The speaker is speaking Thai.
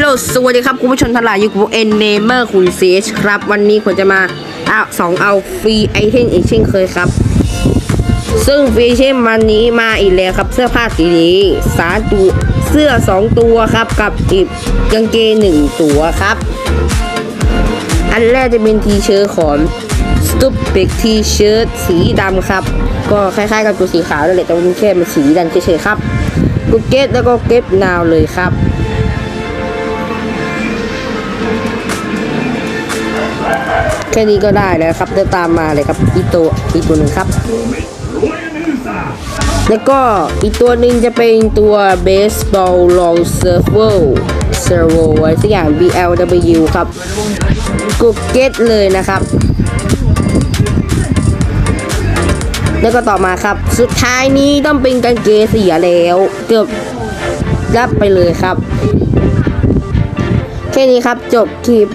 โลสวัสดีครับคุณผู้ชมทั้งหลายอยู่กับเอ็นเนเมอร์คุณซีชครับ วันนี้ผมจะมาเอาสองเอาฟรีไอเทมอีกเช่นเคยครับ ซึ่งฟรีไอเทมวันนี้มาอีกแล้วครับ เสื้อผ้าสีนี้สามตัวเสื้อสองตัวครับกับอีกกางเกงหนึ่งตัวครับ อันแรกจะเป็นทีเชิ้ตของ Stupid T-shirt สีดำครับ ก็คล้ายๆกับตัวสีขาวนั่นแหละแต่ว่ามันแค่มันสีดำเฉยๆครับกูเก็ตแล้วก็เก็บนาวเลยครับ ค่นี้ก็ได้แล้วครับเดินตามมาเลยครับอีตัวอีตัวหนึ่งครับ แล้วก็อีกตัวหนึ่งจะเป็นตัว baseball long servo servo อะไรสักอย่าง BLW ครับกูเก็ตเลยนะครับ แล้วก็ต่อมาครับ สุดท้ายนี้ต้องเป็นกางเกงเสียแล้ว เกือบรับไปเลยครับ แค่นี้ครับจบคลิป